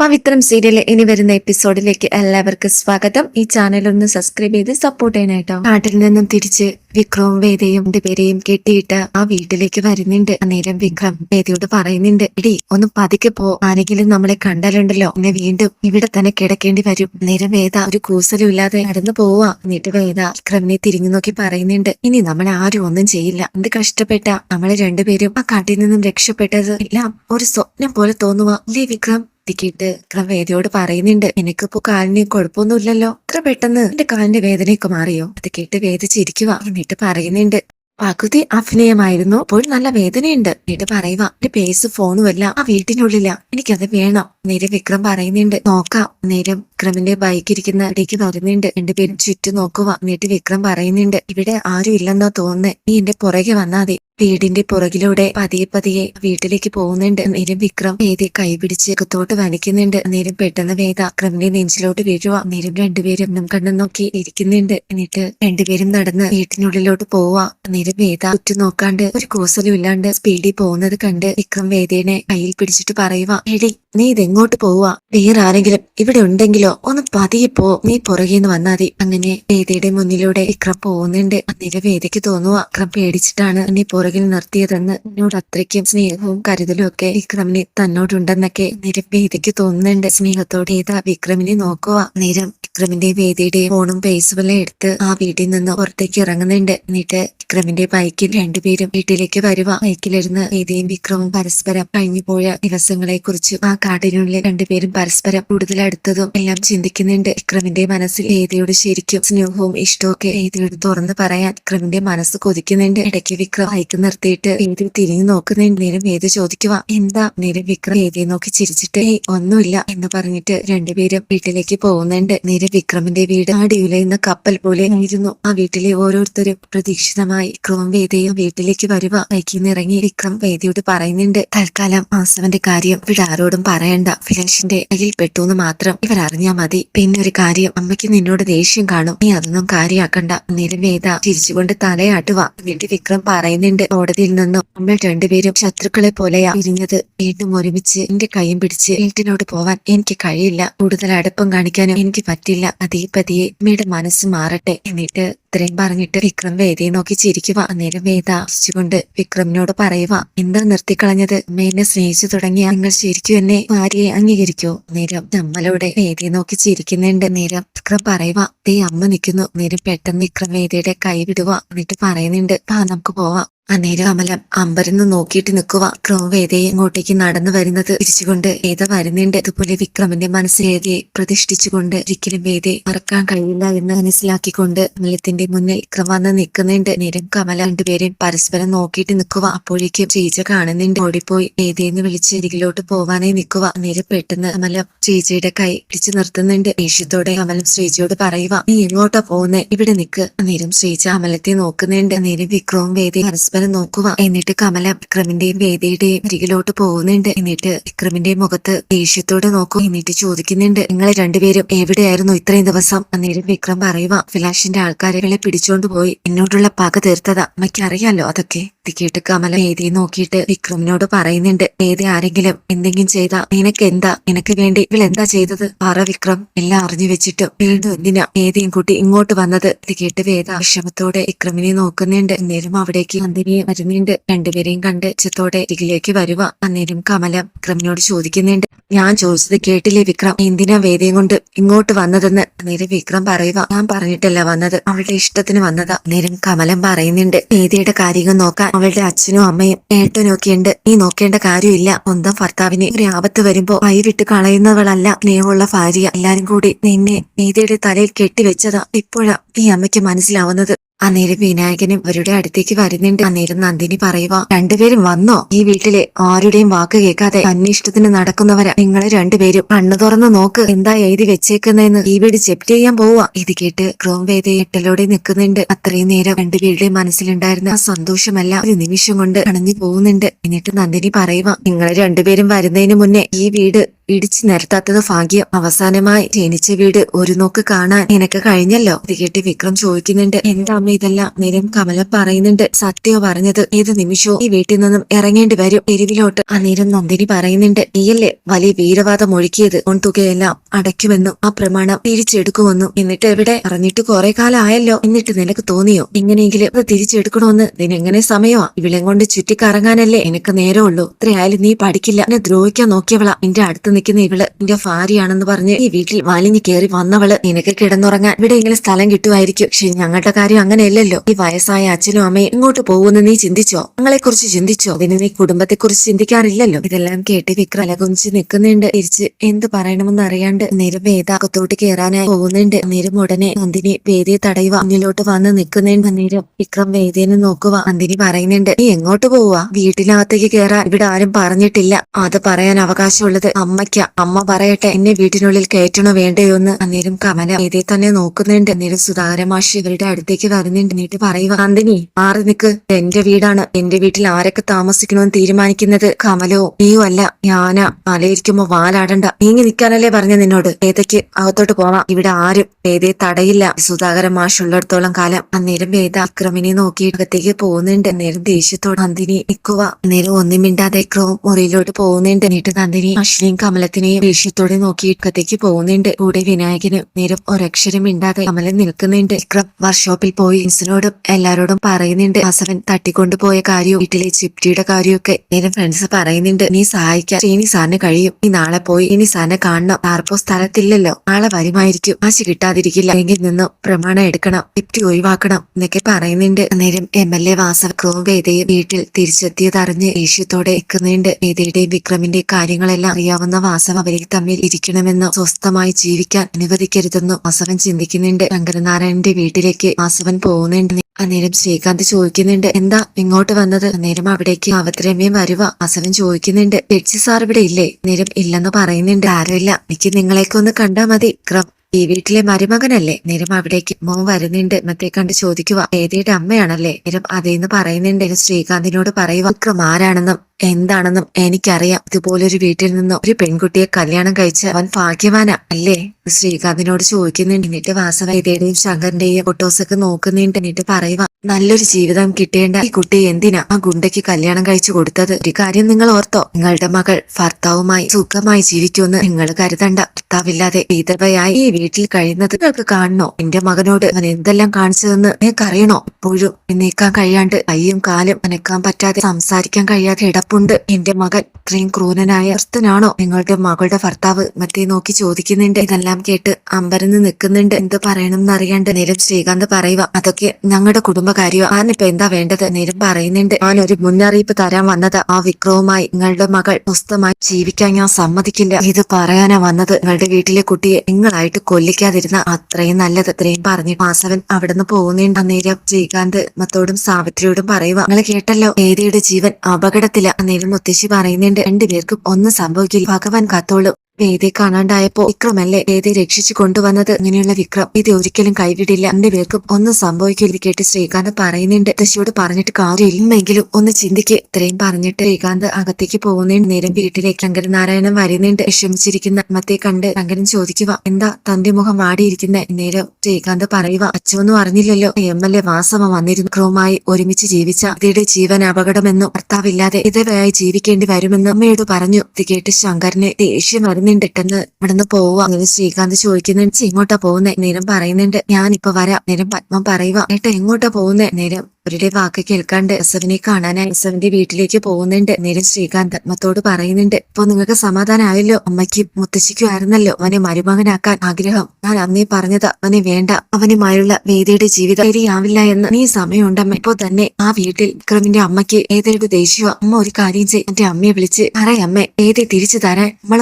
പവിത്രം serial ഇനി വരുന്ന എപ്പിസോഡിലേക്ക് എല്ലാവർക്കും സ്വാഗതം. ഈ ചാനൽ ഒന്ന് സബ്സ്ക്രൈബ് ചെയ്ത് സപ്പോർട്ട് ചെയ്യണേട്ടോ നാട്ടിൽ നിന്നും തിരിച്ച് വിക്രവും വേദയും രണ്ടുപേരെയും കെട്ടിയിട്ട് ആ വീട്ടിലേക്ക് വരുന്നുണ്ട്. അന്നേരം വിക്രം വേദയോട് പറയുന്നുണ്ട് എടി ഒന്ന് പതുക്കെ പോ. ആരെങ്കിലും നമ്മളെ കണ്ടാലുണ്ടല്ലോ. എന്നെ വീണ്ടും ഇവിടെ തന്നെ കിടക്കേണ്ടി വരും. അന്നേരം വേദ ഒരു കൂസലും ഇല്ലാതെ നടന്നു പോവാ. എന്നിട്ട് വേദ വിക്രമിനെ തിരിഞ്ഞു നോക്കി പറയുന്നുണ്ട് ഇനി നമ്മളെ ആരും ഒന്നും ചെയ്യില്ല. എന്ത് കഷ്ടപ്പെട്ട നമ്മളെ രണ്ടുപേരും ആ കാട്ടിൽ നിന്നും രക്ഷപ്പെട്ടത് എല്ലാം ഒരു സ്വപ്നം പോലെ തോന്നുവാ. അല്ലേ വിക്രം? ടിക്കറ്റ് ഇത്ര വേദിയോട് പറയുന്നുണ്ട്. എനിക്കിപ്പോ കാലിന് കുഴപ്പമൊന്നുമില്ലല്ലോ. ഇത്ര പെട്ടെന്ന് എന്റെ കാലിന്റെ വേദനയൊക്കെ മാറിയോ? അത് കേട്ട് വേദ ചിരിക്കുക എന്നിട്ട് പറയുന്നുണ്ട്. പകുതി അഭിനയമായിരുന്നു. അപ്പോൾ നല്ല വേദനയുണ്ട്. എന്നിട്ട് പറയുക എന്റെ പേസ് ഫോണും അല്ല ആ വീട്ടിനുള്ളില. എനിക്കത് വേണം. നേരെ വിക്രം പറയുന്നുണ്ട്. നോക്കാം. നേരം വിക്രമിന്റെ ബൈക്ക് ഇരിക്കുന്ന ഇടയ്ക്ക് വരുന്നുണ്ട്. പേര് ചുറ്റും നോക്കുക എന്നിട്ട് വിക്രം പറയുന്നുണ്ട്. ഇവിടെ ആരും ഇല്ലെന്നാ തോന്നുന്നേ. നീ എന്റെ പുറകെ വന്നാ മതി. വീടിന്റെ പുറകിലൂടെ പതിയെ പതിയെ വീട്ടിലേക്ക് പോകുന്നുണ്ട്. നേരം വിക്രം വേദി കൈപിടിച്ച് കത്തോട്ട് വലിക്കുന്നുണ്ട്. നേരം പെട്ടെന്ന് വേദ അക്രമിനെ നെഞ്ചിലോട്ട് വീഴുക നേരം രണ്ടുപേരും നം കണ്ണും നോക്കി ഇരിക്കുന്നുണ്ട്. എന്നിട്ട് രണ്ടുപേരും നടന്ന് വീട്ടിനുള്ളിലോട്ട് പോവാ. നേരം വേദ ഉറ്റു നോക്കാണ്ട് ഒരു കൂസലും ഇല്ലാണ്ട് സ്പീഡിൽ പോകുന്നത് കണ്ട് വിക്രം വേദയെ കയ്യിൽ പിടിച്ചിട്ട് പറയുക എടി നീ ഇതെങ്ങോട്ട് പോവുക വേറെ ആരെങ്കിലും ഇവിടെ ഉണ്ടെങ്കിലോ? ഒന്ന് പതിയെ പോ. നീ പുറകേന്ന് വന്നാ മതി. അങ്ങനെ വേദയുടെ മുന്നിലൂടെ വിക്രം പോകുന്നുണ്ട്. അന്നേരം വേദയ്ക്ക് തോന്നുക വിക്രം പേടിച്ചിട്ടാണ് എന്നെ പുറകിൽ നിർത്തിയതെന്ന് എന്നോട് അത്രയ്ക്കും സ്നേഹവും കരുതലും ഒക്കെ വിക്രമിന് തന്നോടുണ്ടെന്നൊക്കെ നേരം വേദിക്ക് തോന്നുന്നുണ്ട്. സ്നേഹത്തോടെ ഏതാ വിക്രമിനെ നോക്കുക. നേരം വിക്രമിന്റെ വേദിയുടെ ഫോണും പേസുമെല്ലാം എടുത്ത് ആ വീട്ടിൽ നിന്ന് പുറത്തേക്ക് ഇറങ്ങുന്നുണ്ട്. എന്നിട്ട് വിക്രമിന്റെ ബൈക്കിൽ രണ്ടുപേരും വീട്ടിലേക്ക് വരുക ബൈക്കിലിരുന്ന് നീതിയും വിക്രമും പരസ്പരം കഴിഞ്ഞു പോയ ദിവസങ്ങളെ കുറിച്ച് ആ കാട്ടിനുള്ളിൽ രണ്ടുപേരും പരസ്പരം കൂടുതൽ അടുത്തതും എല്ലാം ചിന്തിക്കുന്നുണ്ട്. വിക്രമിന്റെ മനസ്സിൽ ഏതിയോട് ശരിക്കും സ്നേഹവും ഇഷ്ടവും ഒക്കെ വേദിയോട് തുറന്ന് പറയാൻ വിക്രമിന്റെ മനസ്സ് കൊതിക്കുന്നുണ്ട്. ഇടയ്ക്ക് വിക്രം ബൈക്ക് നിർത്തിയിട്ട് ഏതി തിരിഞ്ഞു നോക്കുന്നുണ്ട്. നേരം ഏത് ചോദിക്കുക എന്താ? നേരം വിക്രം ഏതിയെ നോക്കി ചിരിച്ചിട്ട് ഒന്നുമില്ല എന്ന് പറഞ്ഞിട്ട് രണ്ടുപേരും വീട്ടിലേക്ക് പോകുന്നുണ്ട്. നേരെ വിക്രമിന്റെ വീട് ആടിയുലയുന്ന കപ്പൽ പോലെ ആയിരുന്നു. ആ വീട്ടിലെ ഓരോരുത്തരും പ്രതീക്ഷിതമായി വിക്രവും വേദയും വീട്ടിലേക്ക് വരുവ. ബൈക്കിൽ ഇറങ്ങി വിക്രം വേദിയോട് പറയുന്നുണ്ട് തൽക്കാലം മാസവന്റെ കാര്യം ഇവിടെ ആരോടും പറയണ്ട. ഫിലൻഷിന്റെ കയ്യിൽ പെട്ടു എന്ന് മാത്രം ഇവർ അറിഞ്ഞാ മതി. പിന്നെ ഒരു കാര്യം അമ്മയ്ക്ക് നിന്നോട് ദേഷ്യം കാണും. നീ അതൊന്നും കാര്യമാക്കണ്ട അന്നേരം വേദ ചിരിച്ചുകൊണ്ട് തലയാട്ടുക എന്നിട്ട് വിക്രം പറയുന്നുണ്ട് കോടതിയിൽ നിന്നും നമ്മൾ രണ്ടുപേരും ശത്രുക്കളെ പോലെയാ പിരിഞ്ഞത്. വീണ്ടും ഒരുമിച്ച് എന്റെ കൈയും പിടിച്ച് വീട്ടിനോട് പോവാൻ എനിക്ക് കഴിയില്ല. കൂടുതൽ അടുപ്പം കാണിക്കാനും എനിക്ക് പറ്റില്ല. അതേ പതിയെ അമ്മയുടെ മനസ്സ് മാറട്ടെ. എന്നിട്ട് ഇത്രയും പറഞ്ഞിട്ട് വിക്രം വേദയെ നോക്കി ചിരിക്കുക അന്നേരം വേദ ചിരിച്ചുകൊണ്ട് വിക്രമിനോട് പറയുക എന്താ നിർത്തിക്കളഞ്ഞത്? അമ്മേനെ സ്നേഹിച്ചു തുടങ്ങിയ നിങ്ങൾ ശരിക്കും എന്നെ ഭാര്യയെ അംഗീകരിക്കോ? നേരം നമ്മളോടെ വേദയെ നോക്കി ചിരിക്കുന്നുണ്ട്. നേരം വിക്രം പറയുക ദേ അമ്മ നിൽക്കുന്നു. നേരം പെട്ടെന്ന് വിക്രം വേദയുടെ കൈ വിടുക എന്നിട്ട് പറയുന്നുണ്ട് ആ നമുക്ക് പോവാം. അന്നേരം അമലം അമ്പരന്ന് നോക്കിയിട്ട് നിൽക്കുക വിക്രം വേദയെ ഇങ്ങോട്ടേക്ക് നടന്നു വരുന്നത് തിരിച്ചുകൊണ്ട് വേദ വരുന്നുണ്ട്? അതുപോലെ വിക്രമിന്റെ മനസ്സിൽ വേദയെ പ്രതിഷ്ഠിച്ചുകൊണ്ട് ഒരിക്കലും വേദയെ മറക്കാൻ കഴിയില്ല എന്ന് മനസ്സിലാക്കിക്കൊണ്ട് അമലത്തിന്റെ മുന്നിൽ വിക്രം വന്ന് നിൽക്കുന്നുണ്ട് നേരം കമല രണ്ടുപേരെയും പരസ്പരം നോക്കിയിട്ട് നിൽക്കുക അപ്പോഴേക്കും ചേച്ച കാണുന്നുണ്ട്. ഓടിപ്പോയി വേദയെന്ന് വിളിച്ച് അരികിലോട്ട് പോവാനായി നിൽക്കുക നേരം പെട്ടെന്ന് അമലം ചേച്ചിയുടെ കൈ പിടിച്ചു നിർത്തുന്നുണ്ട്. ദേഷ്യത്തോടെ അമലം ശ്രീജയോട് പറയുക നീ എങ്ങോട്ടാ പോകുന്നേ ഇവിടെ നിൽക്ക് നേരം ശ്രീജ അമലത്തെ നോക്കുന്നുണ്ട്. നേരം വിക്രവും വേദയും പരസ്പരം നോക്കുക എന്നിട്ട് കമല വിക്രമിന്റെയും വേദിയുടെയും അരികിലോട്ട് പോകുന്നുണ്ട്. എന്നിട്ട് വിക്രമിന്റെ മുഖത്ത് ദേഷ്യത്തോടെ നോക്കും. എന്നിട്ട് ചോദിക്കുന്നുണ്ട് നിങ്ങൾ രണ്ടുപേരും എവിടെയായിരുന്നു ഇത്രയും ദിവസം? അന്നേരം വിക്രം പറയുക ഫിലാഷിന്റെ ആൾക്കാരെ പിടിച്ചോണ്ട് പോയി. എന്നോടുള്ള പക തീർത്തതാ. അമ്മയ്ക്ക് അറിയാലോ അതൊക്കെ. ഇത് കമല വേദിയെ നോക്കിയിട്ട് വിക്രമിനോട് പറയുന്നുണ്ട് വേദി ആരെങ്കിലും എന്തെങ്കിലും ചെയ്താ? നിനക്ക് എന്താ നിനക്ക് വേണ്ടി ഇവൾ എന്താ ചെയ്തത്? പറ വിക്രം എല്ലാം അറിഞ്ഞു വെച്ചിട്ട്. വീണ്ടും എന്തിനാ വേദിയും കൂട്ടി ഇങ്ങോട്ട് വന്നത്? ഇത് കേട്ട് വേദ വിഷമത്തോടെ വിക്രമിനെ നോക്കുന്നുണ്ട്. അന്നേരം അവിടേക്ക് നന്ദിനിയെ വരുന്നുണ്ട് രണ്ടുപേരെയും കണ്ട് ചിത്തോടെ ഇതിലേക്ക് വരുക അന്നേരം കമല വിക്രമിനോട് ചോദിക്കുന്നുണ്ട് ഞാൻ ചോദിച്ചത് കേട്ടില്ലേ വിക്രം? എന്തിനാ വേദയും കൊണ്ട് ഇങ്ങോട്ട് വന്നതെന്ന്? അന്നേരം വിക്രം പറയുക ഞാൻ പറഞ്ഞിട്ടല്ല വന്നത് അവളുടെ ഇഷ്ടത്തിന് വന്നതാ. അന്നേരം കമലം പറയുന്നുണ്ട് വേദിയുടെ കാര്യങ്ങൾ നോക്കാൻ അവളുടെ അച്ഛനും അമ്മയും ഏട്ടനും ഒക്കെ ഉണ്ട്. നീ നോക്കേണ്ട കാര്യമില്ല. സ്വന്തം ഭർത്താവിനെ ഒരു ആപത്ത് വരുമ്പോ വൈവിട്ട് കളയുന്നവളല്ല സ്നേഹമുള്ള ഭാര്യ. എല്ലാരും കൂടി നിന്നെ വേദിയുടെ തലയിൽ കെട്ടിവെച്ചതാ. ഇപ്പോഴാ ഈ അമ്മയ്ക്ക് മനസ്സിലാവുന്നത്. അന്നേരം വിനായകനും അവരുടെ അടുത്തേക്ക് വരുന്നുണ്ട്. അന്നേരം നന്ദിനി പറയുക രണ്ടുപേരും വന്നോ? ഈ വീട്ടിലെ ആരുടെയും വാക്ക് കേൾക്കാതെ അന്വേഷണത്തിന് നടക്കുന്നവരാ. നിങ്ങൾ രണ്ടുപേരും കണ്ണു തുറന്ന് നോക്ക് എന്താ എഴുതി വെച്ചേക്കുന്നതെന്ന്. ഈ വീട് ചെപ്റ്റ് ചെയ്യാൻ പോവാ. ഇത് കേട്ട് ക്രോം വേദ എട്ടലോടെ നിൽക്കുന്നുണ്ട്. അത്രയും നേരം രണ്ടുപേരുടെയും മനസ്സിലുണ്ടായിരുന്ന ആ സന്തോഷമല്ല. ഒരു നിമിഷം കൊണ്ട് അണഞ്ഞു പോകുന്നുണ്ട്. എന്നിട്ട് നന്ദിനി പറയുക നിങ്ങൾ രണ്ടുപേരും വരുന്നതിന് മുന്നേ ഈ വീട് ഇടിച്ചു നിരത്താത്തത് ഭാഗ്യം. അവസാനമായി ജനിച്ച വീട് ഒരു നോക്ക് കാണാൻ നിനക്ക് കഴിഞ്ഞല്ലോ. ഇത് കേട്ട് വിക്രം ചോദിക്കുന്നുണ്ട് എന്താ കേൾക്കുമ്പോ ഇതെല്ലാം നേരം കമല പറയുന്നുണ്ട്. സത്യോ പറഞ്ഞത് ഏത് നിമിഷവും ഈ വീട്ടിൽ നിന്നും ഇറങ്ങേണ്ടി വരും. തെരുവിലോട്ട് അന്നേരം നന്ദിനി പറയുന്നുണ്ട്. നീയല്ലേ വലിയ വീരവാദം ഒഴുക്കിയത്? തുകയെല്ലാം അടയ്ക്കുമെന്നും ആ പ്രമാണം തിരിച്ചെടുക്കുമെന്നും എന്നിട്ട് എവിടെ അറിഞ്ഞിട്ട് കുറെ കാലമായല്ലോ. എന്നിട്ട് നിനക്ക് തോന്നിയോ? ഇങ്ങനെയെങ്കിലും അത് തിരിച്ചെടുക്കണോന്ന്? നിനെങ്ങനെ സമയമാ? ഇവിളെ കൊണ്ട് ചുറ്റിക്കറങ്ങാനല്ലേ എനിക്ക് നേരമുള്ളൂ. ഇത്രയായാലും നീ പഠിക്കില്ല. എന്നെ ദ്രോഹിക്കാൻ നോക്കിയവളാ. നിന്റെ അടുത്ത് നിൽക്കുന്ന ഇവൾ നിന്റെ ഭാര്യയാണെന്ന് പറഞ്ഞ് ഈ വീട്ടിൽ വലിഞ്ഞു കയറി വന്നവൾ നിനക്ക് കിടന്നുറങ്ങാൻ എവിടെയെങ്കിലും സ്ഥലം കിട്ടുമായിരിക്കും. പക്ഷെ ഞങ്ങളുടെ കാര്യം അങ്ങനെയല്ലല്ലോ. ഈ വയസ്സായ അച്ഛനും അമ്മയും ഇങ്ങോട്ട് പോകുമെന്ന് നീ ചിന്തിച്ചോ? കുറിച്ച് ചിന്തിച്ചോ? അതിന് നീ കുടുംബത്തെ കുറിച്ച് ചിന്തിക്കാറില്ലല്ലോ ഇതെല്ലാം കേട്ട് വിക്രം കുഞ്ചി നിൽക്കുന്നുണ്ട്. തിരിച്ച് എന്ത് പറയണമെന്ന് അറിയാണ്ട് നിരം വേദാകത്തോട്ട് കയറാനായി പോകുന്നുണ്ട്. നിരം ഉടനെ നന്ദിനി വേദിയെ തടയുക. മുന്നിലോട്ട് വന്ന് നിൽക്കുന്നുണ്ട്. നിരം വിക്രം വേദിയെ നോക്കുക. നന്ദിനി പറയുന്നുണ്ട് നീ എങ്ങോട്ട് പോവുക? വീട്ടിനകത്തേക്ക് കയറാൻ ഇവിടെ ആരും പറഞ്ഞിട്ടില്ല. അത് പറയാൻ അവകാശമുള്ളത് അമ്മയ്ക്ക. അമ്മ പറയട്ടെ എന്നെ വീട്ടിനുള്ളിൽ കയറ്റണോ വേണ്ടയോ എന്ന്? അന്നേരം കമല വേദിയെ തന്നെ നോക്കുന്നുണ്ട്. അന്നേരം സുധാകര മാഷി ഇവരുടെ അടുത്തേക്ക് വരുന്നുണ്ട് എന്നിട്ട് പറയുക നന്ദിനി മാറി നിക്ക്. എന്റെ വീടാണ്. എന്റെ വീട്ടിൽ ആരൊക്കെ താമസിക്കണമെന്ന് തീരുമാനിക്കുന്നത് കമലോ നീയോ അല്ല ഞാനാ. മലയിരിക്കുമ്പോ വാലാടണ്ട. നീങ്ങി നിൽക്കാനല്ലേ പറഞ്ഞ നിന്നോട്. വേദയ്ക്ക് അകത്തോട്ട് പോവാം. ഇവിടെ ആരും. വേദയെ തടയില്ല. സുധാകര മാഷ് ഉള്ളിടത്തോളം കാലം അന്നേരം വേദ അക്രമിനെ നോക്കി അകത്തേക്ക് പോകുന്നുണ്ട്. അന്നേരം ദേഷ്യത്തോട് നന്ദിനി നിൽക്കുക അന്നേരം ഒന്നും മിണ്ടാതെ ക്രോം മുറിയിലോട്ട് പോകുന്നുണ്ട്. എന്നിട്ട് നന്ദിനി അശ്വിനെയും കമലത്തിനെയും ദേഷ്യത്തോടെ നോക്കി അകത്തേക്ക് പോകുന്നുണ്ട്. കൂടെ വിനായകനും നേരം ഒരക്ഷരം മിണ്ടാതെ കമലൻ നിൽക്കുന്നുണ്ട്. വിക്രം വർക്ക്ഷോപ്പിൽ പോയി. ഫ്രണ്ട്സിനോടും എല്ലാരോടും പറയുന്നുണ്ട്. വാസവൻ തട്ടിക്കൊണ്ടുപോയ കാര്യവും വീട്ടിലെ ചിപ്റ്റിയുടെ കാര്യമൊക്കെ നേരം ഫ്രണ്ട്സ് പറയുന്നുണ്ട്. നീ സഹായിക്കാൻ ഇനി സാറിന് കഴിയും. നീ നാളെ പോയി ഇനി സാറിനെ കാണണം. ആർപ്പോ സ്ഥലത്തില്ലല്ലോ. നാളെ വരുമായിരിക്കും. ആശ കിട്ടാതിരിക്കില്ല. എങ്കിൽ നിന്നും പ്രമാണം എടുക്കണം. ചിപ്റ്റി ഒഴിവാക്കണം എന്നൊക്കെ പറയുന്നുണ്ട്. അന്നേരം എം എൽ എ വാസവ ക്രോം വേദയും വീട്ടിൽ തിരിച്ചെത്തിയതറിഞ്ഞ് ദേഷ്യത്തോടെ നിൽക്കുന്നുണ്ട്. വേദയുടെയും വിക്രമിന്റെയും കാര്യങ്ങളെല്ലാം അറിയാവുന്ന വാസവ അവരിൽ തമ്മിൽ ഇരിക്കണമെന്ന് സ്വസ്ഥമായി ജീവിക്കാൻ അനുവദിക്കരുതെന്നും വാസവൻ ചിന്തിക്കുന്നുണ്ട്. ശങ്കരനാരായണന്റെ വീട്ടിലേക്ക് വാസവൻ പോകുന്നുണ്ട് അന്നേരം ശ്രീകാന്ത് ചോദിക്കുന്നുണ്ട്. എന്താ ഇങ്ങോട്ട് വന്നത്? അന്നേരം അവിടേക്ക് അവത്രമ്യം വരുവ. അസവൻ ചോദിക്കുന്നുണ്ട്. ജഡ്ജി സാർ ഇവിടെ ഇല്ലേ? നേരം ഇല്ലെന്ന് പറയുന്നുണ്ട്. ആരുമില്ല. എനിക്ക് നിങ്ങളെയൊക്കെ ഒന്ന് കണ്ടാ മതി. ക്രം ഈ വീട്ടിലെ മരുമകനല്ലേ? നേരം അവിടേക്ക് മോൻ വരുന്നുണ്ട്. മറ്റേ കണ്ട് ചോദിക്കുക ഏതയുടെ അമ്മയാണല്ലേ? നേരം അതേന്ന് പറയുന്നുണ്ട്. ശ്രീകാന്തിനോട് പറയുക ആരാണെന്നും. എന്താണെന്നും എനിക്കറിയാം. ഇതുപോലൊരു വീട്ടിൽ നിന്ന് ഒരു പെൺകുട്ടിയെ കല്യാണം കഴിച്ച അവൻ ഭാഗ്യവാനാ അല്ലേ? ശ്രീകാന്തിനോട് ചോദിക്കുന്നുണ്ട്. എന്നിട്ട് വാസവൈദ്യയുടെയും ശങ്കറിന്റെയും ഫോട്ടോസൊക്കെ നോക്കുന്നുണ്ട്. എന്നിട്ട് പറയുക നല്ലൊരു ജീവിതം കിട്ടേണ്ട ഈ കുട്ടി എന്തിനാ ആ ഗുണ്ടയ്ക്ക് കല്യാണം കഴിച്ചു കൊടുത്തത്? ഒരു കാര്യം നിങ്ങൾ ഓർത്തോ. നിങ്ങളുടെ മകൾ ഭർത്താവുമായി സുഖമായി ജീവിക്കുമെന്ന് നിങ്ങൾ കരുതണ്ട. ഭർത്താവില്ലാതെ വിധവയായി ഈ വീട്ടിൽ കഴിയുന്നത് നിങ്ങൾക്ക് കാണണോ? എന്റെ മകനോട് അവൻ എന്തെല്ലാം കാണിച്ചതെന്ന് നിനക്കറിയണോ എപ്പോഴും നീക്കാൻ കഴിയാണ്ട് കയ്യും കാലും അനക്കാൻ പറ്റാതെ സംസാരിക്കാൻ കഴിയാതെ ഇടപ്പുണ്ട് എന്റെ മകൻ ഇത്രയും ക്രൂരനായ അർത്ഥനാണോ നിങ്ങളുടെ മകളുടെ ഭർത്താവ് മറ്റേ നോക്കി ചോദിക്കുന്നുണ്ട്. ഇതെല്ലാം കേട്ട് അമ്പരന്ന് നിൽക്കുന്നുണ്ട്. എന്ത് പറയണമെന്ന് അറിയാണ്ട് നിരം ശ്രീകാന്ത് പറയുക അതൊക്കെ ഞങ്ങളുടെ കുടുംബകാര്യോ. ആനിപ്പോ എന്താ വേണ്ടത്? നിരം പറയുന്നുണ്ട്. ഞാൻ ഒരു മുന്നറിയിപ്പ് തരാൻ വന്നത്. ആ വിക്രവുമായി നിങ്ങളുടെ മകൾ സ്വസ്ഥമായി ജീവിക്കാൻ ഞാൻ സമ്മതിക്കില്ല. ഇത് പറയാനാ വന്നത്. നിങ്ങളുടെ വീട്ടിലെ കുട്ടിയെ നിങ്ങളായിട്ട് കൊല്ലിക്കാതിരുന്ന അത്രയും നല്ലത്. ഇത്രയും പറഞ്ഞു മാസവൻ അവിടുന്ന് പോകുന്നുണ്ട് നിരം ശ്രീകാന്ത് മത്തോടും സാവിത്രിയോടും പറയുക നിങ്ങൾ കേട്ടല്ലോ ഏതിയുടെ ജീവൻ അപകടത്തില. അന്നേരം മുത്തശ്ശി പറയുന്നുണ്ട് രണ്ടുപേർക്കും ഒന്ന് സംഭവിക്കില്ല. ഭഗവാൻ കാത്തോളും. വേദയെ കാണാണ്ടായപ്പോ വിക്രമല്ലേ വേദി രക്ഷിച്ചു കൊണ്ടുവന്നത്? ഇങ്ങനെയുള്ള വിക്രം ഇത് ഒരിക്കലും കൈവിടില്ല. എന്റെ പേർക്കും ഒന്നും സംഭവിക്കില്ല കേട്ട് ശ്രീകാന്ത് പറയുന്നുണ്ട്. ദശിയോട് പറഞ്ഞിട്ട് കാര്യമില്ലെങ്കിലും ഒന്ന് ചിന്തിക്ക്. ഇത്രയും പറഞ്ഞിട്ട് ശ്രീകാന്ത് അകത്തേക്ക് പോകുന്നുണ്ട് നേരം വീട്ടിലേക്ക് ശങ്കരനാരായണൻ വരുന്നുണ്ട്. വിഷമിച്ചിരിക്കുന്ന അമ്മത്തെ കണ്ട് ശങ്കരൻ ചോദിക്കുക എന്താ തന്റെ മുഖം വാടിയിരിക്കുന്ന? നേരം ശ്രീകാന്ത് പറയുക അച്ഛനൊന്നും അറിഞ്ഞില്ലല്ലോ. എം എൽ എ വാസവ വന്നിരുന്നു. ക്രോമായി ഒരുമിച്ച് ജീവിച്ച ഇതിയുടെ ജീവൻ അപകടമെന്നും ഭർത്താവില്ലാതെ ഇതേവയായി ജീവിക്കേണ്ടി വരുമെന്നും അമ്മയോട് പറഞ്ഞു. ഇത് കേട്ട് ശങ്കരന് ദേഷ്യം പെട്ടെന്ന് ഇവിടുന്ന് പോവുക. അങ്ങനെ ശ്രീകാന്ത് ചോദിക്കുന്നുണ്ട് "ചേച്ചി എങ്ങോട്ടാ പോകുന്നേ? നേരം പറയുന്നുണ്ട്. ഞാൻ ഇപ്പൊ വരാം. നേരം പത്മം പറയുക. ഏട്ടാ എങ്ങോട്ടാ പോകുന്നേ? നേരം അവരുടെ വാക്ക് കേൾക്കാണ്ട് അസവിനെ കാണാനായി അസവിന്റെ വീട്ടിലേക്ക് പോകുന്നുണ്ട്. നേരം ശ്രീകാന്ത് പത്മത്തോട് പറയുന്നുണ്ട് ഇപ്പൊ നിങ്ങൾക്ക് സമാധാനമായല്ലോ അമ്മയ്ക്ക് മുത്തശ്ശിക്കും ആയിരുന്നല്ലോ അവനെ മരുമകനാക്കാൻ ആഗ്രഹം. ഞാൻ അന്നേ പറഞ്ഞത്. അവനെ വേണ്ട. അവനുമായുള്ള വേദിയുടെ ജീവിതം ശരിയാവില്ല എന്ന് നീ സമയമുണ്ടമ്മ. ഇപ്പൊ തന്നെ ആ വീട്ടിൽ വിക്രമിന്റെ അമ്മയ്ക്ക് ഏതൊരു ദേഷ്യമോ അമ്മ ഒരു കാര്യം ചെയ്യും എന്റെ അമ്മയെ വിളിച്ച് പറയമ്മേ ഏതെ തിരിച്ചു തരാൻ നമ്മൾ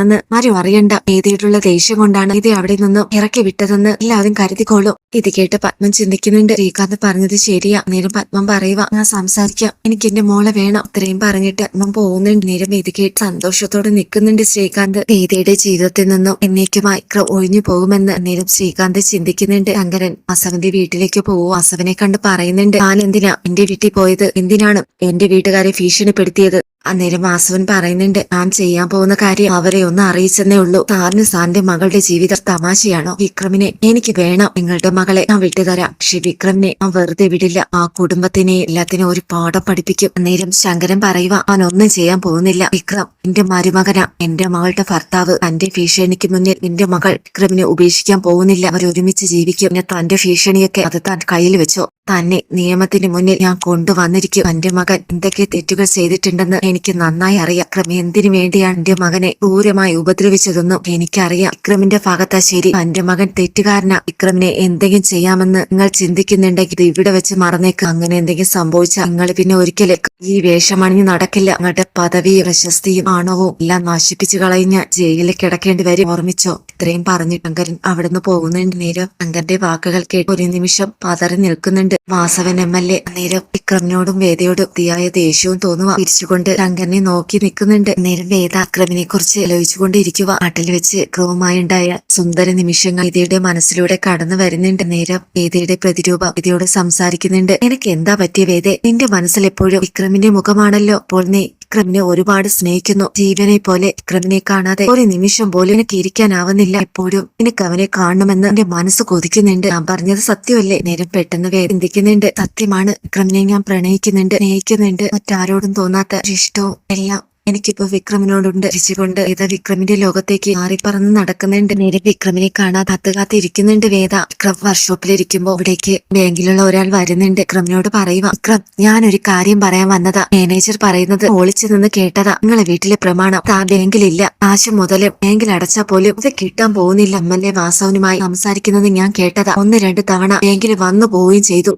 പറഞ്ഞിട്ടാണെന്ന് ആരും അറിയണ്ട. എഴുതിയിട്ടുള്ള ദേഷ്യം കൊണ്ടാണ് ഇത് അവിടെ നിന്നും ഇറക്കി വിട്ടതെന്ന് എല്ലാവരും കരുതിക്കോളും. ഇത് കേട്ട് പത്മം ചിന്തിക്കുന്നുണ്ട്. ശ്രീകാന്ത് പറഞ്ഞത് ശരിയാ. നേരം പത്മം പറയുക ഞാൻ സംസാരിക്കാം. എനിക്ക് എന്റെ മോളെ വേണം. ഇത്രയും പറഞ്ഞിട്ട് പത്മം പോകുന്നുണ്ട്. നേരം ഇത് കേട്ട് സന്തോഷത്തോടെ നിൽക്കുന്നുണ്ട് ശ്രീകാന്ത്. ഏതയുടെ ജീവിതത്തിൽ നിന്നും എന്നേക്കുമായി ഒഴിഞ്ഞു പോകുമെന്ന് നേരം ശ്രീകാന്ത് ചിന്തിക്കുന്നുണ്ട്. ശങ്കരൻ അസവന്റെ വീട്ടിലേക്ക് പോവും. അസവനെ കണ്ട് പറയുന്നുണ്ട് ഞാൻ എന്തിനാ എന്റെ വീട്ടിൽ പോയത്? എന്തിനാണ് എന്റെ വീട്ടുകാരെ ഭീഷണിപ്പെടുത്തിയത്? അന്നേരം വാസുവൻ പറയുന്നുണ്ട് താൻ ചെയ്യാൻ പോകുന്ന കാര്യം അവരെ ഒന്ന് അറിയിച്ചെന്നേ ഉള്ളൂ. താറിന് സാറിന്റെ മകളുടെ ജീവിതം തമാശയാണോ? വിക്രമിനെ എനിക്ക് വേണം. നിങ്ങളുടെ മകളെ ഞാൻ വിട്ടുതരാം. പക്ഷെ വിക്രമിനെ ഞാൻ വെറുതെ വിടില്ല. ആ കുടുംബത്തിനെ എല്ലാത്തിനും ഒരു പാഠം പഠിപ്പിക്കും. അന്നേരം ശങ്കരൻ പറയുക അവൻ ഒന്നും ചെയ്യാൻ പോകുന്നില്ല. വിക്രം എന്റെ മരുമകനാ. എന്റെ മകളുടെ ഭർത്താവ് തന്റെ ഭീഷണിക്ക് മുന്നിൽ നിന്റെ മകൾ വിക്രമിനെ ഉപേക്ഷിക്കാൻ പോകുന്നില്ല. അവർ ഒരുമിച്ച് ജീവിക്കും. പിന്നെ തന്റെ ഭീഷണിയൊക്കെ അത് താൻ കയ്യിൽ വെച്ചോ. തന്നെ നിയമത്തിന് മുന്നിൽ ഞാൻ കൊണ്ടുവന്നിരിക്കും. എന്റെ മകൻ എന്തൊക്കെ തെറ്റുകൾ ചെയ്തിട്ടുണ്ടെന്ന് എനിക്ക് നന്നായി അറിയാം. വിക്രം എന്തിനു വേണ്ടിയാണ് എന്റെ മകനെ ക്രൂരമായി ഉപദ്രവിച്ചതെന്നും എനിക്കറിയാം. വിക്രമിന്റെ ഭാഗത്താ ശരി. എന്റെ മകൻ തെറ്റുകാരന. വിക്രമിനെ എന്തെങ്കിലും ചെയ്യാമെന്ന് നിങ്ങൾ ചിന്തിക്കുന്നുണ്ടെങ്കിൽ ഇവിടെ വെച്ച് മറന്നേക്ക്. അങ്ങനെ എന്തെങ്കിലും സംഭവിച്ചാൽ നിങ്ങൾ പിന്നെ ഒരിക്കലും ഈ വേഷമണിഞ്ഞ് നടക്കില്ല. നിങ്ങളുടെ പദവിയും പ്രശസ്തിയും ആണവവും എല്ലാം നശിപ്പിച്ചു കളഞ്ഞ ജയിലിൽ കിടക്കേണ്ടി വരും. ഓർമ്മിച്ചോ? ഇത്രയും പറഞ്ഞു ശങ്കരൻ അവിടുന്ന് പോകുന്നുണ്ട് നേരം ശങ്കരന്റെ വാക്കുകൾ കേട്ട് ഒരു നിമിഷം പതറി നിൽക്കുന്നുണ്ട്. Vasavan M L A. നേരം വിക്രമിനോടും വേദയോടും അതിയായ ദേഷ്യവും തോന്നുക തിരിച്ചുകൊണ്ട് ശങ്കരനെ നോക്കി നിൽക്കുന്നുണ്ട്. നേരം വേദ അക്രമിനെ കുറിച്ച് ആലോചിച്ചുകൊണ്ടിരിക്കുക. നാട്ടിൽ വെച്ച് ക്രൂവുമായുണ്ടായ സുന്ദര നിമിഷങ്ങൾ വേദയുടെ മനസ്സിലൂടെ കടന്നു വരുന്നുണ്ട്. നേരം വേദയുടെ പ്രതിരൂപ വേദയോട് സംസാരിക്കുന്നുണ്ട്. എനിക്ക് എന്താ പറ്റിയ വേദ? നിന്റെ മനസ്സിൽ എപ്പോഴും വിക്രമിന്റെ മുഖമാണല്ലോ. അപ്പോൾ നീ വിക്രമിനെ ഒരുപാട് സ്നേഹിക്കുന്നു. ജീവനെ പോലെ വിക്രമിനെ കാണാതെ ഒരു നിമിഷം പോലും എനിക്ക് ഇരിക്കാനാവുന്നില്ല എപ്പോഴും. എനിക്ക് അവനെ കാണണമെന്ന് എന്റെ മനസ്സ് കൊതിക്കുന്നുണ്ട്. ഞാൻ പറഞ്ഞത് സത്യമല്ലേ? നേരം പെട്ടെന്ന് ചിന്തിക്കുന്നുണ്ട്. സത്യമാണ്. വിക്രമിനെ ഞാൻ പ്രണയിക്കുന്നുണ്ട് സ്നേഹിക്കുന്നുണ്ട്. മറ്റാരോടും തോന്നാത്ത ഇഷ്ടവും എല്ലാം എനിക്കിപ്പോ വിക്രമിനോടുണ്ട്. തിരിച്ചുകൊണ്ട് വേദ വിക്രമിന്റെ ലോകത്തേക്ക് മാറിപ്പറന്ന് നടക്കുന്നുണ്ട്. നേരെ വിക്രമിനെ കാണാൻ കാത്തു കാത്തിരിക്കുന്നുണ്ട് വേദ. വിക്രം വർക്ക്ഷോപ്പിലിരിക്കുമ്പോ ഇവിടേക്ക് ബാങ്കിലുള്ള ഒരാൾ വരുന്നുണ്ട്. വിക്രമിനോട് പറയുക വിക്രം ഞാൻ ഒരു കാര്യം പറയാൻ വന്നതാ. മാനേജർ പറയുന്നത് ഒളിച്ചു നിന്ന് കേട്ടതാ. നിങ്ങളെ വീട്ടിലെ പ്രമാണം താ ബാങ്കിലില്ല. കാശ് മുതലും ബാങ്കിൽ അടച്ചാ പോലും ഇത് കിട്ടാൻ പോകുന്നില്ല. എം എൽ എ വാസവനുമായി സംസാരിക്കുന്നത് ഞാൻ കേട്ടതാ. ഒന്ന് രണ്ട് തവണ ബാങ്കിൽ വന്നു പോവുകയും ചെയ്തു.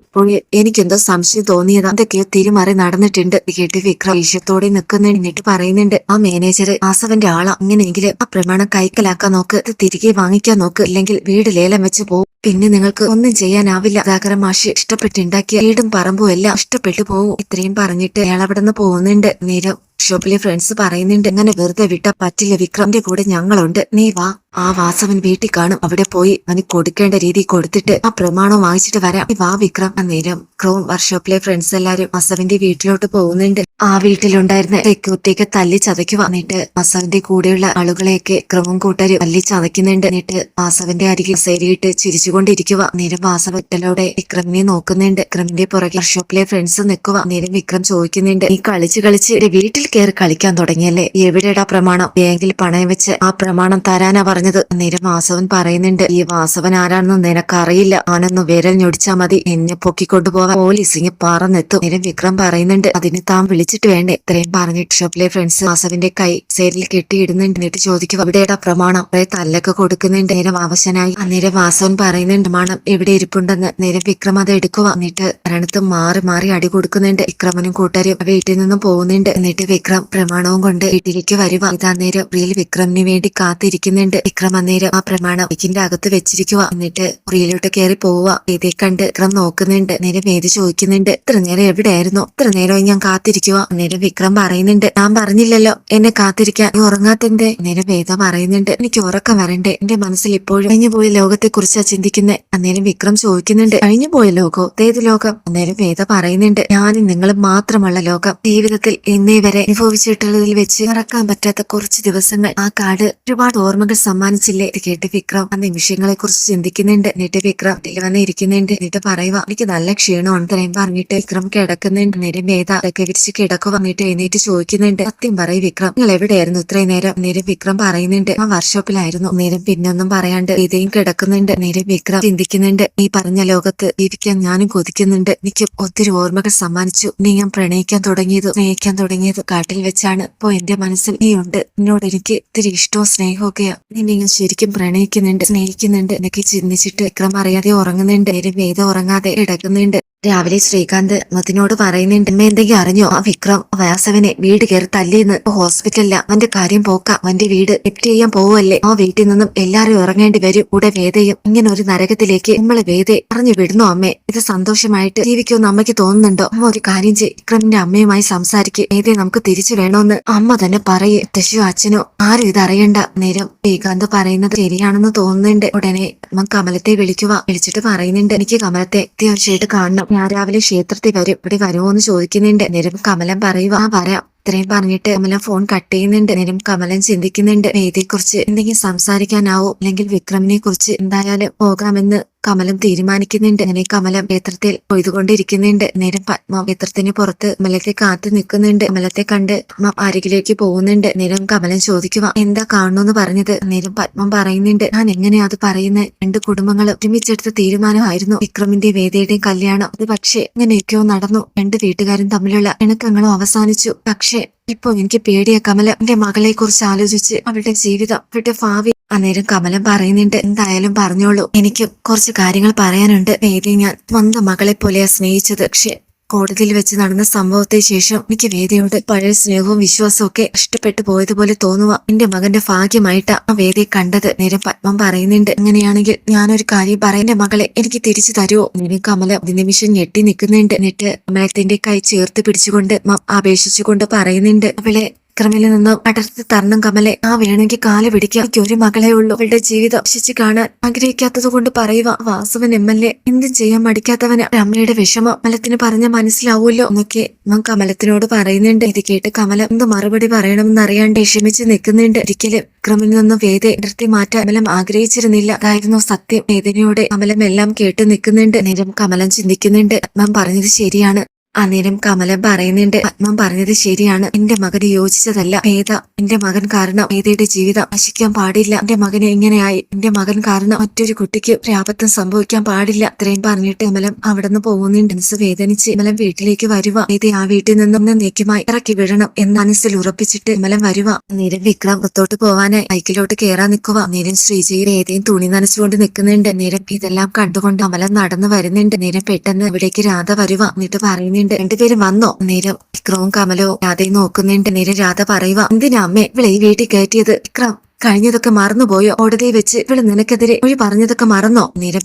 എനിക്കെന്തോ സംശയം തോന്നിയതാ. എന്തൊക്കെയോ തിരുമറി നടന്നിട്ടുണ്ട്. കേട്ട് വിക്രം ഈശ്വത്തോടെ നിൽക്കുന്നുണ്ട്. എന്നിട്ട് പറയുന്നുണ്ട് ആ മാനേജർ ആസവന്റെ ആളാ. അങ്ങനെയെങ്കിൽ ആ പ്രമാണം കൈക്കലാക്കാൻ നോക്ക്. തിരികെ വാങ്ങിക്കാൻ നോക്ക്. ഇല്ലെങ്കിൽ വീട് ലേലം വെച്ച് പോകും പിന്നെ നിങ്ങൾക്ക് ഒന്നും ചെയ്യാനാവില്ല. സുധാകരൻ മാഷി ഇഷ്ടപ്പെട്ടുണ്ടാക്കിയ വീടും പറമ്പും എല്ലാം ഇഷ്ടപ്പെട്ടു പോവും. ഇത്രയും പറഞ്ഞിട്ട് അയാൾ അവിടെ നിന്ന് പോകുന്നുണ്ട്. നേരം ഷോപ്പിലെ ഫ്രണ്ട്സ് പറയുന്നുണ്ട് അങ്ങനെ വെറുതെ വിട്ട പറ്റില്ല വിക്രമിന്റെ കൂടെ ഞങ്ങളുണ്ട്. നീ വാ. ആ വാസവൻ വീട്ടിൽ കാണും. അവിടെ പോയി അവന് കൊടുക്കേണ്ട രീതി കൊടുത്തിട്ട് ആ പ്രമാണം വാങ്ങിച്ചിട്ട് വരാം. വാ വിക്രം. അന്നേരം ക്രോം വർക്ക്ഷോപ്പിലെ ഫ്രണ്ട്സ് എല്ലാരും വാസവന്റെ വീട്ടിലോട്ട് പോകുന്നുണ്ട്. ആ വീട്ടിലുണ്ടായിരുന്ന സെക്യൂരിറ്റിയൊക്കെ തല്ലി ചതയ്ക്ക് വന്നിട്ട് വാസവന്റെ കൂടെയുള്ള ആളുകളെയൊക്കെ ക്രമം കൂട്ടര് തല്ലി ചതയ്ക്കുന്നുണ്ട്. എന്നിട്ട് വാസവന്റെ അരികിൽ സേരിയിട്ട് ചിരിച്ചുകൊണ്ടിരിക്കുക. നേരം വാസവറ്റലോടെ വിക്രമിനെ നോക്കുന്നുണ്ട്. വിക്രമിന്റെ പുറകെ വർക്ക്ഷോപ്പിലെ ഫ്രണ്ട്സ് നിൽക്കുക. നേരം വിക്രം ചോദിക്കുന്നുണ്ട് നീ കളിച്ച് കളിച്ച് വീട്ടിൽ കയറി കളിക്കാൻ തുടങ്ങിയല്ലേ? എവിടെടാ പ്രമാണം? ബാങ്കിൽ പണയം വെച്ച് ആ പ്രമാണം തരാനാ പറഞ്ഞത്. നേരം വാസവൻ പറയുന്നുണ്ട് ഈ വാസവൻ ആരാണെന്ന് നിനക്കറിയില്ല. ആനൊന്ന് വിരൽ ഞൊടിച്ചാ മതി. എന്നെ പൊക്കിക്കൊണ്ടുപോവാൻ പോലീസ് ഇങ്ങനെ പറന്നെത്തും. നേരം വിക്രം പറയുന്നുണ്ട് അതിന് താൻ വിളിച്ചിട്ട് വേണ്ടേ? ഇത്രയും പറഞ്ഞിട്ട് ഷോപ്പിലെ ഫ്രണ്ട്സ് വാസവിന്റെ കൈ സേരിൽ കെട്ടിയിടുന്നുണ്ട്. എന്നിട്ട് ചോദിക്കും അവിടെയുടെ പ്രമാണം? കുറെ തല്ലൊക്കെ കൊടുക്കുന്നുണ്ട്. നേരം ആവശ്യനായി അന്നേരം വാസവൻ പറയുന്നുണ്ട് പ്രമാണം എവിടെ ഇരിപ്പുണ്ടെന്ന്? നേരം വിക്രം അത് എടുക്കുക എന്നിട്ട് മരണത്ത് മാറി മാറി അടി കൊടുക്കുന്നുണ്ട്. വിക്രമനും കൂട്ടരും വീട്ടിൽ നിന്നും പോകുന്നുണ്ട്. എന്നിട്ട് വിക്രം പ്രമാണവും കൊണ്ട് വീട്ടിലേക്ക് വരുക ഇതാ നേരം റീൽ വിക്രമിന് വേണ്ടി കാത്തിരിക്കുന്നുണ്ട്. വിക്രം അന്നേരം ആ പ്രമാണം ബൈക്കിന്റെ അകത്ത് വെച്ചിരിക്കുക എന്നിട്ട് പ്രിയലോട്ട് കയറി പോവുക ഇതേ കണ്ട് വിക്രം നോക്കുന്നുണ്ട്. നേരം വേദി ചോദിക്കുന്നുണ്ട്. ഇത്ര നേരം എവിടെയായിരുന്നു? ഇത്ര നേരമായി ഞാൻ കാത്തിരിക്കുക അന്നേരം വിക്രം പറയുന്നുണ്ട്. ഞാൻ പറഞ്ഞില്ലല്ലോ. എന്നെ കാത്തിരിക്കാൻ. നീ ഉറങ്ങാത്തന്റെ അന്നേരം വേദ പറയുന്നുണ്ട്. എനിക്ക് ഉറക്കം വരണ്ടേ. എന്റെ മനസ്സിൽ ഇപ്പോഴും കഴിഞ്ഞു പോയ ലോകത്തെ കുറിച്ചാ ചിന്തിക്കുന്നത് അന്നേരം വിക്രം ചോദിക്കുന്നുണ്ട്. കഴിഞ്ഞു പോയ ലോകോ? ഏത് ലോകം? അന്നേരം വേദ പറയുന്നുണ്ട്. ഞാനും നിങ്ങളും മാത്രമുള്ള ലോകം. ജീവിതത്തിൽ ഇന്നേ വരെ അനുഭവിച്ചിട്ടുള്ളതിൽ വെച്ച് മറക്കാൻ പറ്റാത്ത കുറച്ച് ദിവസങ്ങൾ. ആ കാട് ഒരുപാട് ഓർമ്മകൾ സമ്മാനിച്ചില്ലേ? ഇത് കേട്ട് വിക്രം ആ നിമിഷങ്ങളെ കുറിച്ച് ചിന്തിക്കുന്നുണ്ട്. എന്നിട്ട് വിക്രം ഇതിൽ വന്ന് ഇരിക്കുന്നുണ്ട് എന്നിട്ട് പറയുക എനിക്ക് നല്ല ക്ഷീണമാണ് ഇത്രയും പറഞ്ഞിട്ട് വിക്രം കിടക്കുന്നുണ്ട്. നേരം വേദ അതൊക്കെ വിരിച്ച് കിടക്കുക വന്നിട്ട് എഴുന്നേറ്റ് ചോദിക്കുന്നുണ്ട്. സത്യം പറയും വിക്രം നിങ്ങൾ എവിടെയായിരുന്നു ഇത്രയും നേരം? നേരം വിക്രം പറയുന്നുണ്ട് ആ വർക്ക്ഷോപ്പിലായിരുന്നു. നേരം പിന്നൊന്നും പറയാണ്ട് ഇതേയും കിടക്കുന്നുണ്ട്. നേരം വിക്രം ചിന്തിക്കുന്നുണ്ട് ഈ പറഞ്ഞ ലോകത്ത് ജീവിക്കാൻ ഞാനും കൊതിക്കുന്നുണ്ട്. എനിക്ക് ഒത്തിരി ഓർമ്മകൾ സമ്മാനിച്ചു. നീ ഞാൻ പ്രണയിക്കാൻ തുടങ്ങിയത് സ്നേഹിക്കാൻ തുടങ്ങിയത് കാട്ടിൽ വെച്ചാണ് ഇപ്പൊ എന്റെ മനസ്സിൽ ഉണ്ട് എന്നോട് എനിക്ക് ഇത്തിരി ഇഷ്ടവും സ്നേഹമൊക്കെയാണ് നിന്നെ ഞാൻ ശരിക്കും പ്രണയിക്കുന്നുണ്ട് സ്നേഹിക്കുന്നുണ്ട് എന്നൊക്കെ ചിന്തിച്ചിട്ട് വിക്രം അറിയാതെ ഉറങ്ങുന്നുണ്ട്. വേദം ഉറങ്ങാതെ കിടക്കുന്നുണ്ട്. രാവിലെ ശ്രീകാന്ത് മതിനോട് പറയുന്നുണ്ട് അമ്മ എന്തെങ്കിലും അറിഞ്ഞോ? ആ വിക്രം വാസവനെ വീട് കയറി തല്ലിയെന്ന്. ഹോസ്പിറ്റലില്ല അവന്റെ കാര്യം പോക്ക. അവന്റെ വീട് ലിഫ്റ്റ് ചെയ്യാൻ പോവല്ലേ ആ വീട്ടിൽ നിന്നും എല്ലാരും ഇറങ്ങേണ്ടി വരും. കൂടെ വേദയും ഇങ്ങനെ ഒരു നരകത്തിലേക്ക് നമ്മളെ വേദയെ പറഞ്ഞു വിടുന്നു അമ്മേ. ഇത് സന്തോഷമായിട്ട് ജീവിക്കുമെന്ന് അമ്മയ്ക്ക് തോന്നുന്നുണ്ടോ? അമ്മ ഒരു കാര്യം ചെയ് വിക്രമിന്റെ അമ്മയുമായി സംസാരിക്കും. വേദയെ നമുക്ക് തിരിച്ചു വേണോന്ന്. അമ്മ തന്നെ പറയേ. തശിയോ അച്ഛനോ? ആരും ഇത് അറിയണ്ട നേരം ശ്രീകാന്ത് പറയുന്നത് ശരിയാണെന്ന് തോന്നുന്നുണ്ട്. ഉടനെ അമ്മ കമലത്തെ വിളിക്കുക വിളിച്ചിട്ട് പറയുന്നുണ്ട് എനിക്ക് കമലത്തെ അത്യാവശ്യമായിട്ട് കാണണം. ഞാൻ രാവിലെ ക്ഷേത്രത്തിൽ വരും. ഇവിടെ വരുമോ എന്ന് ചോദിക്കുന്നുണ്ട്. നേരം കമലം പറയുക ആ വരാം ഇത്രയും പറഞ്ഞിട്ട് കമലം ഫോൺ കട്ട് ചെയ്യുന്നുണ്ട്. നേരം കമലം ചിന്തിക്കുന്നുണ്ട്. വേദിയെ കുറിച്ച് എന്തെങ്കിലും സംസാരിക്കാനാവോ? അല്ലെങ്കിൽ വിക്രമിനെ കുറിച്ച് എന്തായാലും പോകാമെന്ന് കമലം തീരുമാനിക്കുന്നുണ്ട്. അങ്ങനെ കമലം ക്ഷേത്രത്തിൽ കൊയ്തുകൊണ്ടിരിക്കുന്നുണ്ട് നേരം പത്മ ക്ഷേത്രത്തിന് പുറത്ത് കമലത്തെ കാത്തു നിൽക്കുന്നുണ്ട്. കമലത്തെ കണ്ട് പത്മ അരികിലേക്ക് പോകുന്നുണ്ട്. നേരം കമലം ചോദിക്കുക എന്താ കാണുന്നു പറഞ്ഞത്? നേരം പത്മം പറയുന്നുണ്ട് ഞാൻ എങ്ങനെയാ അത് പറയുന്നത് രണ്ട് കുടുംബങ്ങൾ ഒരുമിച്ചെടുത്ത തീരുമാനമായിരുന്നു വിക്രമിന്റെ വേദയുടെയും കല്യാണം. അത് പക്ഷേ ഇങ്ങനെയൊക്കെയോ നടന്നു. രണ്ട് വീട്ടുകാരും തമ്മിലുള്ള ഇണക്കങ്ങളും അവസാനിച്ചു. പക്ഷേ ഇപ്പൊ എനിക്ക് പേടിയ കമല. എന്റെ മകളെ കുറിച്ച് ആലോചിച്ച് അവളുടെ ജീവിതം അവളുടെ ഭാവി അന്നേരം കമലം പറയുന്നുണ്ട് എന്തായാലും പറഞ്ഞോളൂ. എനിക്ക് കുറച്ച് കാര്യങ്ങൾ പറയാനുണ്ട്. വേദി ഞാൻ സ്വന്തം മകളെ പോലെയാ സ്നേഹിച്ചത്. പക്ഷെ കോടതിയിൽ വെച്ച് നടന്ന സംഭവത്തെ ശേഷം എനിക്ക് വേദയോട് പഴയ സ്നേഹവും വിശ്വാസവും ഒക്കെ ഇഷ്ടപ്പെട്ടു പോയതുപോലെ തോന്നുക എന്റെ മകന്റെ ഭാഗ്യമായിട്ടാ ആ വേദയെ കണ്ടത്. നേരം പത്മം പറയുന്നുണ്ട് അങ്ങനെയാണെങ്കിൽ ഞാനൊരു കാര്യം പറയാം. എന്റെ മകളെ എനിക്ക് തിരിച്ചു തരുമോ നേരം കമല നിമിഷം ഞെട്ടി നിൽക്കുന്നുണ്ട്. എന്നിട്ട് കമലത്തിന്റെ കൈ ചേർത്ത് പിടിച്ചുകൊണ്ട് അപേക്ഷിച്ചുകൊണ്ട് പറയുന്നുണ്ട് അവളെ വിക്രമിൽ നിന്നും അടർത്തി തരണം കമലെ. ആ വേണമെങ്കിൽ കാല പിടിക്കാം. എനിക്ക് ഒരു മകളെ ഉള്ളൂ. അവളുടെ ജീവിതം ശിച്ച് കാണാൻ ആഗ്രഹിക്കാത്തത് കൊണ്ട് പറയുക വാസവൻ എം എൽ എ. എന്തും ചെയ്യാൻ മടിക്കാത്തവന്. അമ്മയുടെ വിഷമം കമലത്തിന് പറഞ്ഞ മനസ്സിലാവൂല്ലോ എന്നൊക്കെ അവൻ കമലത്തിനോട് പറയുന്നുണ്ട്. ഇത് കേട്ട് കമലം എന്ത് മറുപടി പറയണമെന്ന് അറിയാണ്ട് വിഷമിച്ച് നിൽക്കുന്നുണ്ട്. ഒരിക്കലും വിക്രമിൽ നിന്നും വേദ ഇടർത്തി മാറ്റാൻ കമലം ആഗ്രഹിച്ചിരുന്നില്ല. അതായിരുന്നു സത്യം. വേദനയോടെ കമലം എല്ലാം കേട്ട് നിൽക്കുന്നുണ്ട്. നേരം കമലം ചിന്തിക്കുന്നുണ്ട്. ഞാൻ പറഞ്ഞത് ശരിയാണ്. അന്നേരം കമല പറയുന്നുണ്ട് പത്മം പറഞ്ഞത് ശരിയാണ്. എന്റെ മകന് യോജിച്ചതല്ല. വേദ എന്റെ മകൻ കാരണം വേദയുടെ ജീവിതം നശിക്കാൻ പാടില്ല. എന്റെ മകന് എങ്ങനെയായി? എന്റെ മകൻ കാരണം മറ്റൊരു കുട്ടിക്ക് പ്രാപത്തം സംഭവിക്കാൻ പാടില്ല. ഇത്രയും പറഞ്ഞിട്ട് കമലം അവിടെ നിന്ന് പോകുന്നുണ്ട്. മനസ്സ് വേദനിച്ച് കമലം വീട്ടിലേക്ക് വരുക വേദ ആ വീട്ടിൽ നിന്നും നീക്കമായി ഇറക്കി വിടണം എന്ന് മനസ്സിൽ ഉറപ്പിച്ചിട്ട് കമലം വരുക നേരം വിക്രം പുറത്തോട്ട് പോവാനായി ബൈക്കിലോട്ട് കയറാൻ നിൽക്കുക നേരം ശ്രീജയും വേദയും തുണി നനച്ചുകൊണ്ട് നിൽക്കുന്നുണ്ട്. നേരം ഇതെല്ലാം കണ്ടുകൊണ്ട് കമലം നടന്നു വരുന്നുണ്ട്. നേരം പെട്ടെന്ന് ഇവിടേക്ക് രാധ വരുക എന്നിട്ട് പറയുന്നുണ്ട് രണ്ടുപേരും വന്നോ? നേരം വിക്രവും കമലോ രാധയും നോക്കുന്നുണ്ട് നേരം രാധ പറയുക എന്തിനാ അമ്മേ ഇവിടെ ഈ വീട്ടിൽ കയറ്റിയത്? വിക്രം. കഴിഞ്ഞതൊക്കെ മറന്നുപോയോ? കോടതി വെച്ച് ഇവൾ നിനക്കെതിരെ ഒഴി പറഞ്ഞതൊക്കെ മറന്നോ? നേരം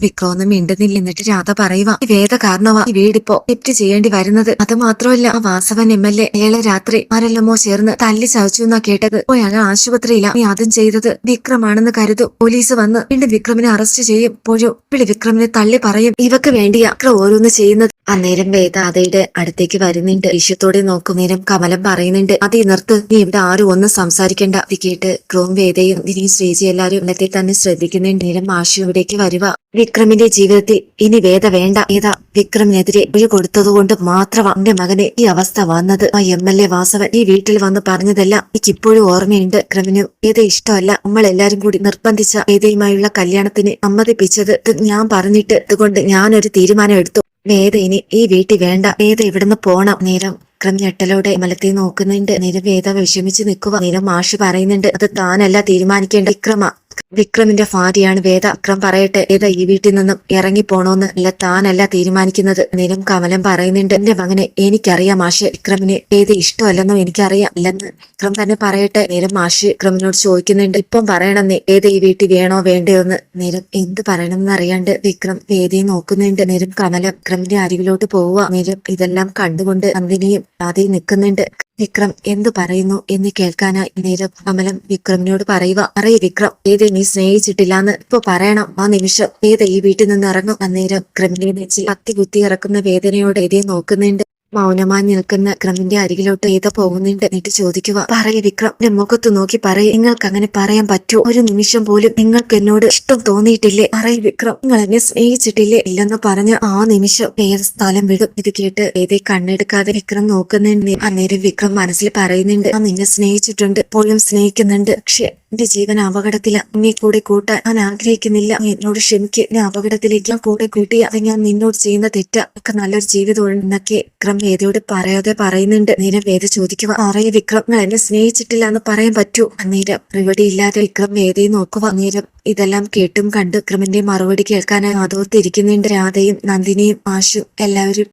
മിണ്ടുന്നില്ല. എന്നിട്ട് രാധ പറയുക വേദ കാരണവാ ഈ വീടിപ്പോ തെറ്റ് ചെയ്യേണ്ടി വരുന്നത്. അത് മാത്രമല്ല ആ വാസവൻ എം എൽ എ ഏളെ രാത്രി ആരെല്ലാമോ ചേർന്ന് തല്ലി ചവച്ചു എന്നാ കേട്ടത്. ഓ അയാൾ ആശുപത്രിയില. നീ അതും ചെയ്തത് വിക്രമാണെന്ന് കരുതു. പോലീസ് വന്ന് വീണ്ടും വിക്രമിനെ അറസ്റ്റ് ചെയ്യും. പോഴും വിളി വിക്രമിനെ തള്ളി പറയും. ഇവക്ക് വേണ്ടിയാ വിക്രം ഓരോന്ന് ചെയ്യുന്നത്. അന്നേരം വേദ അതയുടെ അടുത്തേക്ക് വരുന്നുണ്ട്. ഈശ്വത്തോടെ നോക്കും നേരം കമലം പറയുന്നുണ്ട് അതേ നിർത്ത്. നീ ഇവിടെ ആരും ഒന്നും സംസാരിക്കേണ്ട അത് കേട്ട് ക്രോം വേദയും ദിനിയും ശ്രീജി എല്ലാരും ഇന്നത്തെ തന്നെ ശ്രദ്ധിക്കുന്നുണ്ടെങ്കിലും മാഷി ഇവിടേക്ക് വരുക. വിക്രമിന്റെ ജീവിതത്തിൽ ഇനി വേദ വേണ്ട. ഏതാ? വിക്രമിനെതിരെ ഒഴി കൊടുത്തതുകൊണ്ട് മാത്രമാ എന്റെ മകന് ഈ അവസ്ഥ വന്നത്. ആ എം എൽ എ വാസവൻ ഈ വീട്ടിൽ വന്ന് പറഞ്ഞതെല്ലാം എനിക്ക് ഇപ്പോഴും ഓർമ്മയുണ്ട്. വിക്രമിന് വേദ ഇഷ്ടമല്ല. നമ്മൾ എല്ലാരും കൂടി നിർബന്ധിച്ച വേദയുമായുള്ള കല്യാണത്തിന് സമ്മതിപ്പിച്ചത് ഞാൻ പറഞ്ഞിട്ട് ഇതുകൊണ്ട് ഞാനൊരു തീരുമാനം എടുത്തു. വേദ ഇനി ഈ വീട്ടിൽ വേണ്ട. വേദ ഇവിടുന്ന് പോണം. നേരം വിക്രം ഞെട്ടലോടെ മലത്തെ നോക്കുന്നുണ്ട്. നേരം വേദ വിഷമിച്ച് നിൽക്കുക. നിരം മാഷ് പറയുന്നുണ്ട് അത് താനല്ല തീരുമാനിക്കേണ്ട വിക്രമ. വിക്രമിന്റെ ഭാര്യയാണ്. വേദ അക്രം പറയട്ടെ. വേദ ഈ വീട്ടിൽ നിന്നും ഇറങ്ങി പോണോന്ന് അല്ല താനല്ല തീരുമാനിക്കുന്നത്. നിനും കമലം പറയുന്നുണ്ട് എന്റെ മകനെ എനിക്കറിയാം മാഷ്. വിക്രമിന് വേദ ഇഷ്ടമല്ലെന്നും എനിക്കറിയാം അല്ലെന്ന് വിക്രം തന്നെ പറയട്ടെ. നേരം മാഷ് വിക്രമിനോട് ചോദിക്കുന്നുണ്ട് ഇപ്പം പറയണം നീ വേദ ഈ വീട്ടിൽ വേണോ വേണ്ടയോ എന്ന് നേരം എന്ത് പറയണമെന്ന് അറിയാണ്ട് വിക്രം വേദയെ നോക്കുന്നുണ്ട്. നേരം കമലം വിക്രമിന്റെ അരികിലോട്ട് പോവുക. നേരം ഇതെല്ലാം കണ്ടുകൊണ്ട് നന്ദിനിയും ആദ്യം നിൽക്കുന്നുണ്ട്. വിക്രം എന്തു പറയുന്നു എന്ന് കേൾക്കാനായി നേരം കമലം വിക്രമിനോട് പറയുക അറിയ വിക്രം ഏത് നീ സ്നേഹിച്ചിട്ടില്ലാന്ന് ഇപ്പൊ പറയണം. ആ നിമിഷം ഏത് ഈ വീട്ടിൽ നിന്ന് ഇറങ്ങും. അന്നേരം ക്രിമിനെ വെച്ച് കത്തി കുത്തി ഇറക്കുന്ന വേദനയോടെ ഇതേ നോക്കുന്നുണ്ട്. മൗനമായി നിൽക്കുന്ന വിക്രമിന്റെ അരികിലോട്ട് ഏത പോകുന്നുണ്ട് എന്നിട്ട് ചോദിക്കുക പറയ വിക്രം എന്റെ മുഖത്ത് നോക്കി പറയ. നിങ്ങൾക്ക് അങ്ങനെ പറയാൻ പറ്റൂ? ഒരു നിമിഷം പോലും നിങ്ങൾക്ക് എന്നോട് ഇഷ്ടം തോന്നിയിട്ടില്ലേ? പറയ വിക്രം നിങ്ങൾ എന്നെ സ്നേഹിച്ചിട്ടില്ലേ? ഇല്ലെന്ന് പറഞ്ഞ് ആ നിമിഷം ഏത് സ്ഥലം വിടും? ഇത് കേട്ട് ഏതേ കണ്ണെടുക്കാതെ വിക്രം നോക്കുന്നുണ്ട്. അന്നേരം വിക്രം മനസ്സിൽ പറയുന്നുണ്ട് ആ നിന്നെ സ്നേഹിച്ചിട്ടുണ്ട് ഇപ്പോഴും സ്നേഹിക്കുന്നുണ്ട്. പക്ഷെ എന്റെ ജീവൻ അപകടത്തില. നീ കൂടെ കൂട്ടാൻ ഞാൻ ആഗ്രഹിക്കുന്നില്ല. എന്നോട് ക്ഷമിക്കുക നീ അപകടത്തിലേക്ക് ഞാൻ കൂടെ കൂട്ടി അത് ഞാൻ നിന്നോട് ചെയ്യുന്ന തെറ്റ. ഒക്കെ നല്ലൊരു ജീവിതം എന്നൊക്കെ വിക്രം വേദയോട് പറയാതെ പറയുന്നുണ്ട്. നേരെ വേദ ചോദിക്കുക. അറിയ വിക്രം എന്നെ സ്നേഹിച്ചിട്ടില്ല എന്ന് പറയാൻ പറ്റൂ. അന്നേരം പ്രിവടി ഇല്ലാതെ വിക്രം വേദയെ നോക്കുക. അന്നേരം ഇതെല്ലാം കേട്ടും കണ്ട് വിക്രമിന്റെ മറുപടി കേൾക്കാനായി അതോർത്തിരിക്കുന്നുണ്ട് രാധയും നന്ദിനിയും ആശു എല്ലാവരും